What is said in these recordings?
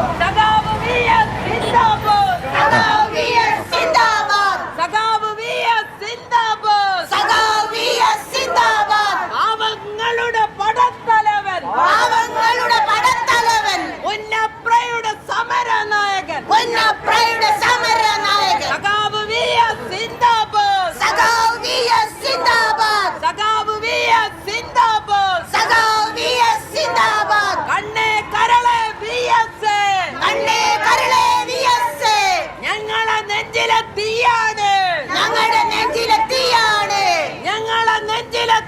Yeah.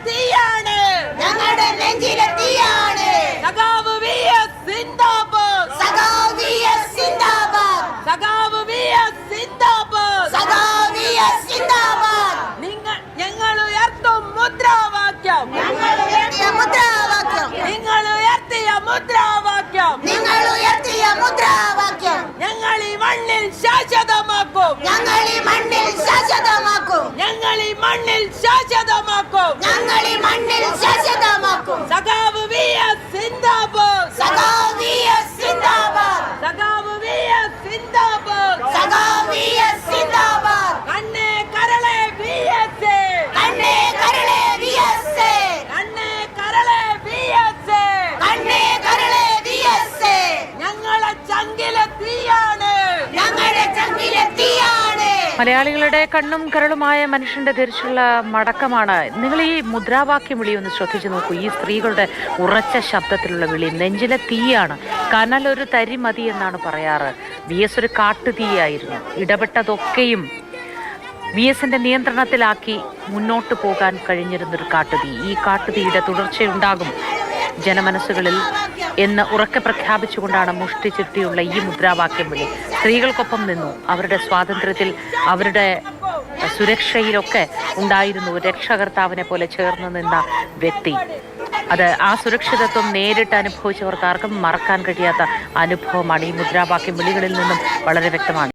തീയാണ്. ഞങ്ങളുടെ നെഞ്ചിലെ തീയാണ്. സഖാവ് വി എസ് സിന്ദാബാദ് സഖാവ് വി എസ് സിന്ദാബാദ് സഖാവ് വി എസ് സിന്ദാബാദ് സഖാവ് വി എസ് സിന്ദാബാദ് നിങ്ങൾ ഞങ്ങൾ ഉയർത്തും മുദ്രാവാക്യം. ഞങ്ങൾ ഉയർത്തിയ മുദ്രാവാക്യം. നിങ്ങൾ ഉയർത്തിയ മുദ്രാവാക്യം. നിങ്ങൾ ഉയർത്തിയ മുദ്രാവാക്യം. ഞങ്ങൾ ഈ മണ്ണിൽ ശാശ്വതമാക്കും ഞങ്ങൾ ഈ മണ്ണിൽ ശാശ്വതമാക്കും. ഞങ്ങൾ ഈ മണ്ണിൽ ശാശ്വതമാക്കും. സഖാവ് വി എസ് സിന്ദാബാദ്. സഖാവ് വി എസ് സിന്ദാബാദ്. സഖാവ് വി എസ് സിന്ദാബാദ് സഖാവ് വി എസ് സിന്ദാബാദ് കണ്ണേ കരളെ വി എസ് കണ്ണേ കരളെ വി എസ് കണ്ണേ കരളെ വി എസ് കണ്ണേ കരളെ വി എസ് ഞങ്ങളെ ചങ്കിലെ തീയാണ് ഞങ്ങളുടെ ചങ്കിലെ തീയാണ് മലയാളികളുടെ കണ്ണും കരളുമായ മനുഷ്യന്റെ ധരിച്ചുള്ള മടക്കമാണ്. നിങ്ങൾ ഈ മുദ്രാവാക്യം വിളി ഒന്ന് ശ്രദ്ധിച്ചു നോക്കൂ. ഈ സ്ത്രീകളുടെ ഉറച്ച ശബ്ദത്തിലുള്ള വിളി നെഞ്ചിലെ തീയാണ്. കനലൊരു തരി മതി എന്നാണ് പറയാറ്. വി എസ് ഒരു കാട്ടുതീയായിരുന്നു. ഇടപെട്ടതൊക്കെയും വി എസിന്റെ നിയന്ത്രണത്തിലാക്കി മുന്നോട്ട് പോകാൻ കഴിഞ്ഞിരുന്നൊരു കാട്ടുതീ. ഈ കാട്ടുതീയുടെ തുടർച്ചയുണ്ടാകും. ജനമനസ്സുകളിൽ എന്ന് ഉറക്കെ പ്രഖ്യാപിച്ചുകൊണ്ടാണ് മുഷ്ടി ചുറ്റിയുള്ള ഈ മുദ്രാവാക്യം വിളി. സ്ത്രീകൾക്കൊപ്പം നിന്നു. അവരുടെ സ്വാതന്ത്ര്യത്തിൽ അവരുടെ സുരക്ഷയിലൊക്കെ ഉണ്ടായിരുന്നു. രക്ഷകർത്താവിനെ പോലെ ചേർന്ന് നിന്ന വ്യക്തി. അത് ആ സുരക്ഷിതത്വം നേരിട്ട് അനുഭവിച്ചവർക്കാർക്കും മറക്കാൻ കഴിയാത്ത അനുഭവമാണ്. ഈ മുദ്രാവാക്യം വിളികളിൽ നിന്നും വളരെ വ്യക്തമാണ്.